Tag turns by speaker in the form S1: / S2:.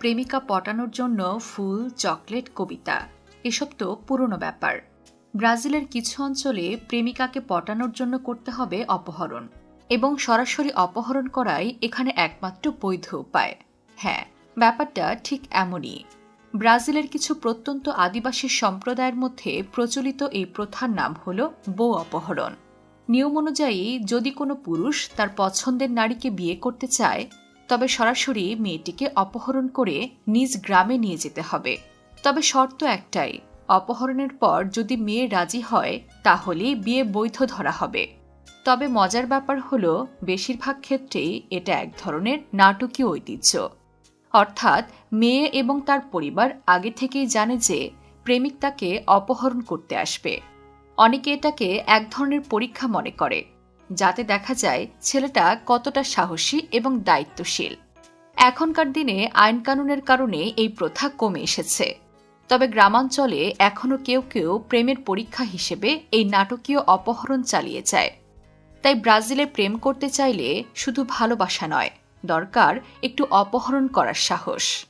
S1: প্রেমিকা পটানোর জন্য ফুল, চকলেট, কবিতা। এসব তো পুরনো ব্যাপার। ব্রাজিলের কিছু অঞ্চলে প্রেমিকাকে পটানোর জন্য করতে হবে অপহরণ এবং সরাসরি অপহরণ করাই এখানে একমাত্র বৈধ উপায়। হ্যাঁ ব্যাপারটা ঠিক এমনই। ব্রাজিলের কিছু প্রত্যন্ত আদিবাসী সম্প্রদায়ের মধ্যে প্রচলিত এই প্রথার নাম হল বউ অপহরণ। নিয়ম অনুযায়ী যদি কোনো পুরুষ তার পছন্দের নারীকে বিয়ে করতে চায় তবে সরাসরি মেয়েটিকে অপহরণ করে নিজ গ্রামে নিয়ে যেতে হবে। তবে শর্ত একটাই, অপহরণের পর যদি মেয়ে রাজি হয়, তাহলেই বিয়ে বৈধ ধরা হবে। তবে মজার ব্যাপার হলো, বেশিরভাগ ক্ষেত্রেই এটা এক ধরনের নাটকীয় ঐতিহ্য। অর্থাৎ, মেয়ে এবং তার পরিবার আগে থেকেই জানে যে, প্রেমিক তাকে অপহরণ করতে আসবে। অনেকে এটাকে এক ধরনের পরীক্ষা মনে করে। যাতে দেখা যায় ছেলেটা কতটা সাহসী এবং দায়িত্বশীল। এখনকার দিনে আইন কানুনের কারণে এই প্রথা কমে এসেছে। তবে গ্রামাঞ্চলে এখনও কেউ কেউ প্রেমের পরীক্ষা হিসেবে এই নাটকীয় অপহরণ চালিয়ে যায়। তাই ব্রাজিলে প্রেম করতে চাইলে শুধু ভালোবাসা নয়, দরকার একটু অপহরণ করার সাহস।